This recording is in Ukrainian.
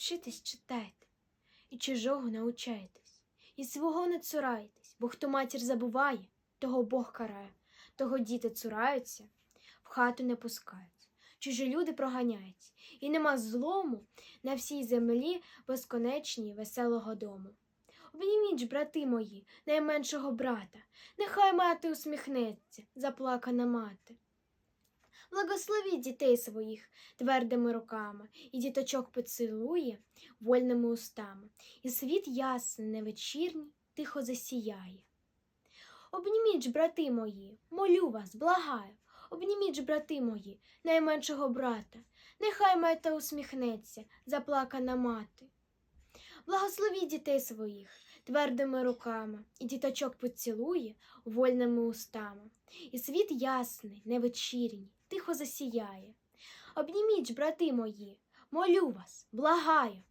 Вчитись читайте, і чужого научайтесь, і свого не цурайтесь, бо хто матір забуває, того Бог карає, того діти цураються, в хату не пускаються, чужі люди проганяються, і нема злому на всій землі безконечній веселого дому. Обніміть брати мої, найменшого брата, нехай мати усміхнеться, заплакана мати. Благословіть дітей своїх твердими руками, і діточок поцілує вольними устами, і світ ясний, невечірній, тихо засіяє. Обніміть ж, брати мої, молю вас, благаю, обніміть ж, брати мої, найменшого брата, нехай мета усміхнеться, заплакана мати. Благословіть дітей своїх твердими руками, і діточок поцілує вольними устами, і світ ясний, невечірній, тихо засіяє. Обніміть брати мої, молю вас, благаю,